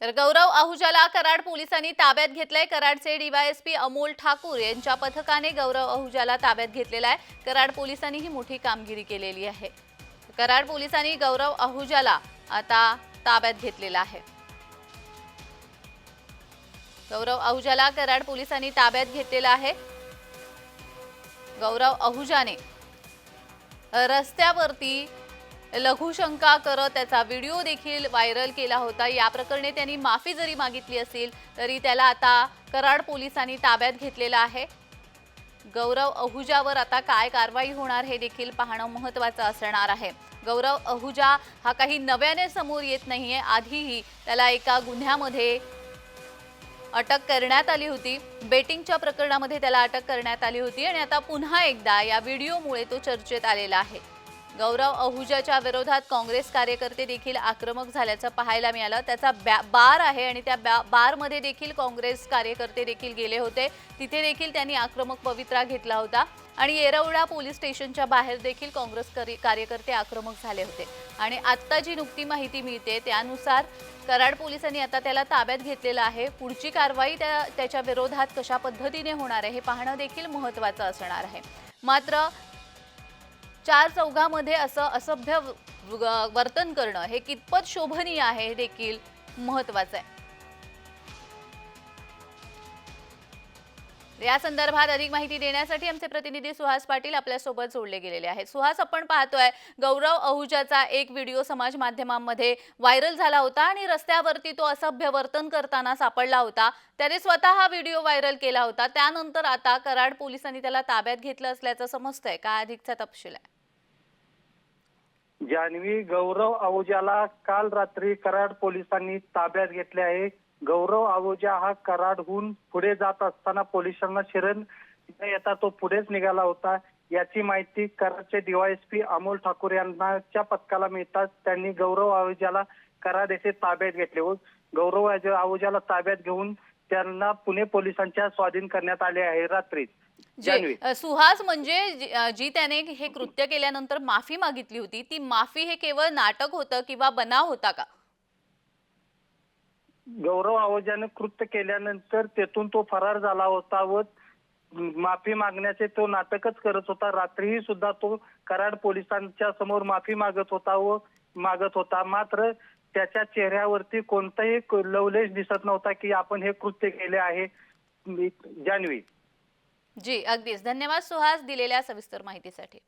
तर गौरव आहुजाला कराड पोलिसांनी ताब्यात घेतलंय. कराडचे डीवायएसपी अमोल ठाकूर यांच्या पथकाने गौरव आहुजाला ताब्यात घेतलेला आहे. कराड पोलिसांनी ही मोठी कामगिरी केलेली आहे. कराड पोलिसांनी गौरव आहुजाला आता ताब्यात घेतलेला आहे. गौरव आहुजाला कराड पोलिसांनी ताब्यात घेतलेला आहे. गौरव आहुजाने रस्त्यावरती लघुशंका करत त्याचा व्हिडिओ देखील व्हायरल केला होता. या प्रकरणी त्यांनी माफी जरी मागितली असेल तरी त्याला आता कराड पोलिसांनी ताब्यात घेतलेला आहे. गौरव अहुजावर आता काय कारवाई होणार हे देखील पाहणं महत्त्वाचं असणार आहे. गौरव अहुजा हा काही नव्याने समोर येत नाहीये. आधीही त्याला एका गुन्ह्यामध्ये अटक करण्यात आली होती. बेटिंगच्या प्रकरणामध्ये त्याला अटक करण्यात आली होती आणि आता पुन्हा एकदा या व्हिडिओमुळे तो चर्चेत आलेला आहे. गौरव अहुजाच्या विरोधात काँग्रेस कार्यकर्ते देखील आक्रमक झाल्याचं पाहायला मिळालं. त्याचा बॅ बार आहे आणि त्या बॅ बारमध्ये देखील काँग्रेस कार्यकर्ते देखील गेले होते. तिथे देखील त्यांनी आक्रमक पवित्रा घेतला होता आणि येरवडा पोलीस स्टेशनच्या बाहेर देखील काँग्रेस करी- कार्यकर्ते आक्रमक झाले होते. आणि आत्ता जी नुकती माहिती मिळते त्यानुसार कराड पोलिसांनी आता त्याला ताब्यात घेतलेलं आहे. पुढची कारवाई त्या त्याच्या विरोधात कशा पद्धतीने होणार आहे हे पाहणं देखील महत्त्वाचं असणार आहे. मात्र चार चौघामध्ये असं असभ्य व- वर्तन करणं हे कितपत शोभनीय आहे हे देखील महत्वाचं आहे. या संदर्भात अधिक माहिती देण्यासाठी आमचे प्रतिनिधी सुहास पाटील आपल्यासोबत जोडले गेलेले आहेत. सुहास आपण पाहतोय गौरव अहुजाचा एक व्हिडिओ समाज माध्यमांमध्ये व्हायरल झाला होता आणि रस्त्यावरती तो असभ्य वर्तन करताना सापडला होता. त्याने स्वतः हा व्हिडिओ व्हायरल केला होता. त्यानंतर आता कराड पोलिसांनी त्याला ताब्यात घेतलं असल्याचं समजतंय. का अधिकचा तपशील आहे? जान्हवी गौरव आहुजाला काल रात्री कराड पोलिसांनी ताब्यात घेतले आहे. गौरव आहुजा हा कराडहून पुढे जात असताना पोलिसांना शरण न येता तो पुढेच निघाला होता. याची माहिती कराडचे डीवायएसपी अमोल ठाकूर यांच्या पथकाला मिळताच त्यांनी गौरव आहुजाला कराड येथे ताब्यात घेतले. व गौरव आहुजाला ताब्यात घेऊन त्यांना पुणे पोलिसांच्या स्वाधीन करण्यात आले आहे रात्री. जे सुहास म्हणजे जी त्याने हे कृत्य केल्यानंतर माफी मागितली होती ती माफी हे केवळ नाटक होतं किंवा बनाव होता का? गौरव आवाजाने कृत्य केल्यानंतर तेथून तो फरार झाला होता व माफी मागण्याचे तो नाटकच करत होता. रात्रीही सुद्धा तो कराड पोलिसांच्या समोर माफी मागत होता व मागत होता. मात्र त्याच्या चेहऱ्यावरती कोणताही लवलेश दिसत नव्हता की आपण हे कृत्य केले आहे. जान्हवी. जी अगदीच. धन्यवाद सुहास दिलेल्या सविस्तर माहितीसाठी.